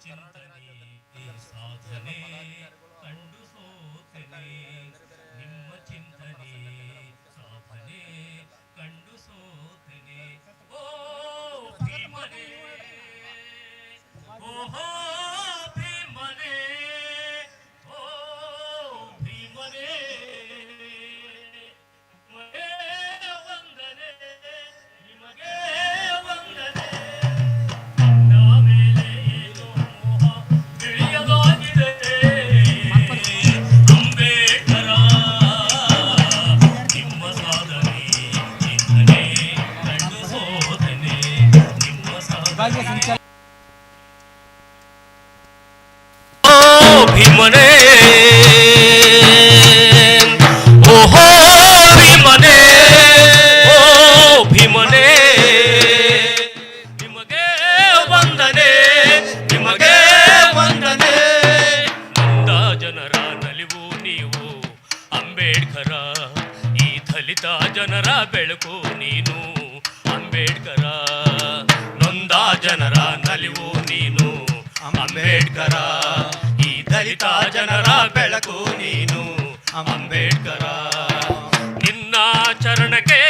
ಚಿಂತನೆ ಸಾಧನೆ ಕಂಡು ಸೋತನೆ ಜನರ ಬೆಳಕು ನೀನು, ಅಂಬೇಡ್ಕರ. ನೊಂದ ಜನರ ನಲಿವು ನೀನು, ಅಂಬೇಡ್ಕರ. ಈ ದಲಿತ ಜನರ ಬೆಳಕು ನೀನು, ಅಂಬೇಡ್ಕರ. ನಿನ್ನ ಚರಣಕ್ಕೆ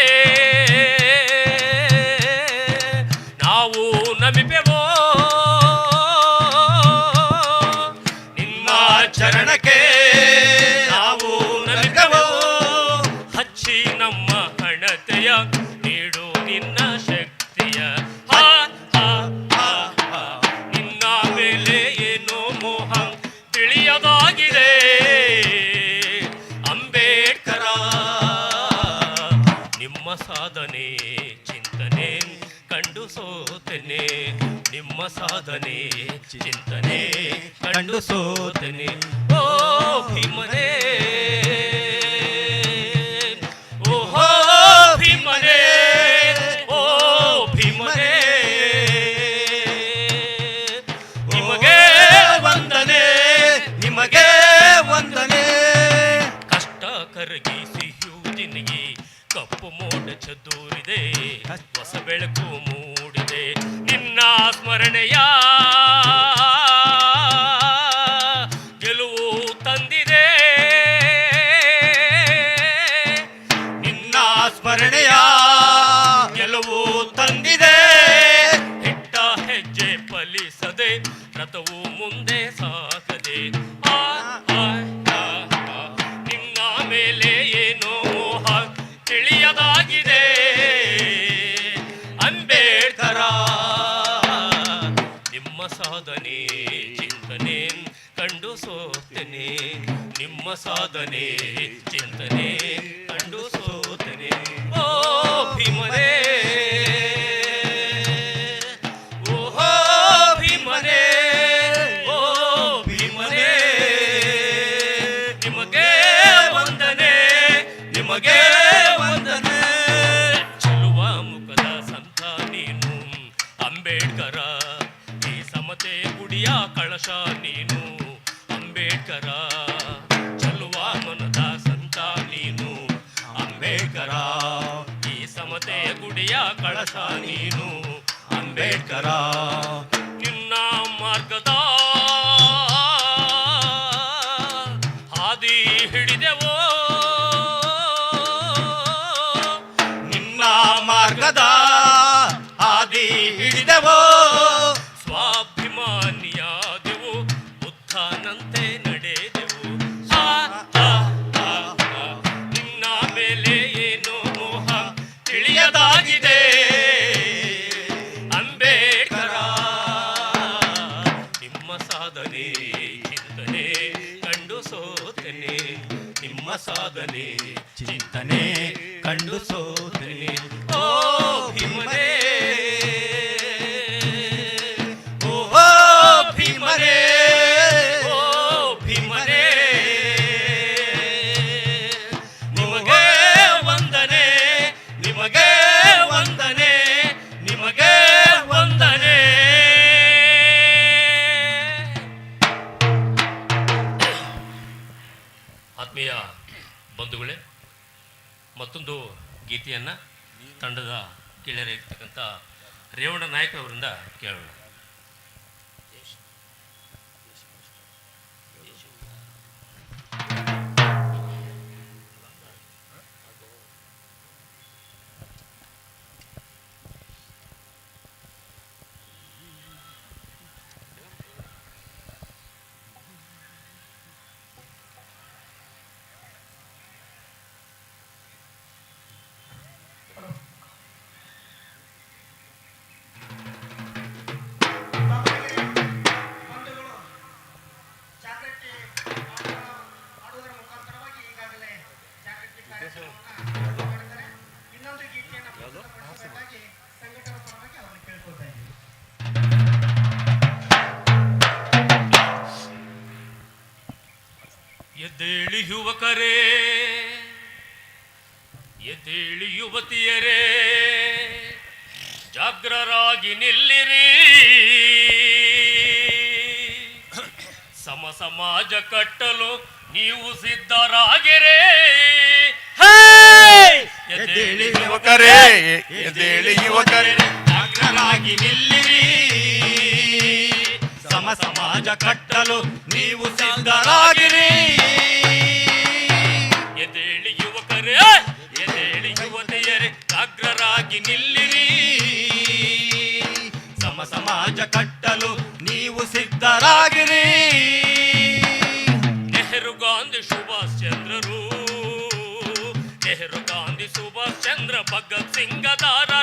ಕಂಡು ಸೋತನೆ ನಿಮ್ಮ ಸಾಧನೆ, ಚಿಂತನೆ ಕಂಡು ಸೋತನೆ ಓ ಭೀಮನೇ, ಓಹೋ ಭೀಮನೇ, ಓ ಭೀಮನೇ, ನಿಮಗೆ ವಂದನೆ ನಿಮಗೆ ವಂದನೆ. ಕಷ್ಟ ಕರಗಿ ಸಿಹಿಯು ಜಿನಿಗಿ ಕಪ್ಪು ಮೋಡ ಚದೂರಿದೆ ಹೊಸ ಬೆಳಕು ಮೂಡಿದೆ ನಿನ್ನ ಸ್ಮರಣೆಯ ಸೋತನೆ ನಿಮ್ಮ ಸಾಧನೆ ಚಿಂತನೆ ಕಂಡು ಸೋತನೆ. ಓ ಭೀಮನೇ ಅಂಬೇಡ್ಕರ ಈ ಸಮತೆ ಕಳಶ ನೀನು. ಅಂಬೇಡ್ಕರ ಚಲುವ ಮನದ ಸಂತ ನೀನು ಅಂಬೇಡ್ಕರ ಈ ಸಮತೆಯ ಗುಡಿಯ ಕಳಸ ನೀನು. ಅಂಬೇಡ್ಕರ ತಿಳಿಯದಾಗಿದೆ ಅಂಬೇಡ್ಕರ ನಿಮ್ಮ ಸಾಧನೆ ಚಿಂತನೆ ಕಂಡು ಸೋತನೆ. ನಿಮ್ಮ ಸಾಧನೆ ಚಿಂತನೆ ಕಂಡು ಸೋತನೆ. ಆತ್ಮೀಯ ಬಂಧುಗಳೇ ಮತ್ತೊಂದು ಗೀತೆಯನ್ನು ತಂಡದ ಗೆಳೆಯರಾಗಿರ್ತಕ್ಕಂಥ ರೇವಣ್ಣ ನಾಯಕ್ ಅವರಿಂದ ಕೇಳೋಣ. ಎದ್ದೇಳಿ ಯುವಕರೇ ಎದ್ದೇಳಿ ಯುವತಿಯರೇ ಜಾಗ್ರರಾಗಿ ನಿಲ್ಲಿರಿ. ಸಮ ಸಮಾಜ ಕಟ್ಟಲು ನೀವು ಸಿದ್ಧರಾಗಿರೇ! ಎದ್ದೇಳಿ ಯುವಕರೇ ಎದ್ದೇಳಿ ಯುವಕರೇ ಜಾಗ್ರರಾಗಿ ನಿಲ್ಲಿರಿ. ಸಮ ಸಮಾಜ ಕಟ್ಟಲು ಜಾಗ್ರರಾಗಿ ನಿಲ್ಲಿರಿ. ಸಮ ಸಮಾಜ ಕಟ್ಟಲು ನೀವು ಸಿದ್ಧರಾಗಿರಿ. ನೆಹರು ಗಾಂಧಿ ಸುಭಾಷ್ ಚಂದ್ರರು. ನೆಹರು ಗಾಂಧಿ ಸುಭಾಷ್ ಚಂದ್ರ ಭಗತ್ ಸಿಂಗ್ ರಕ್ತ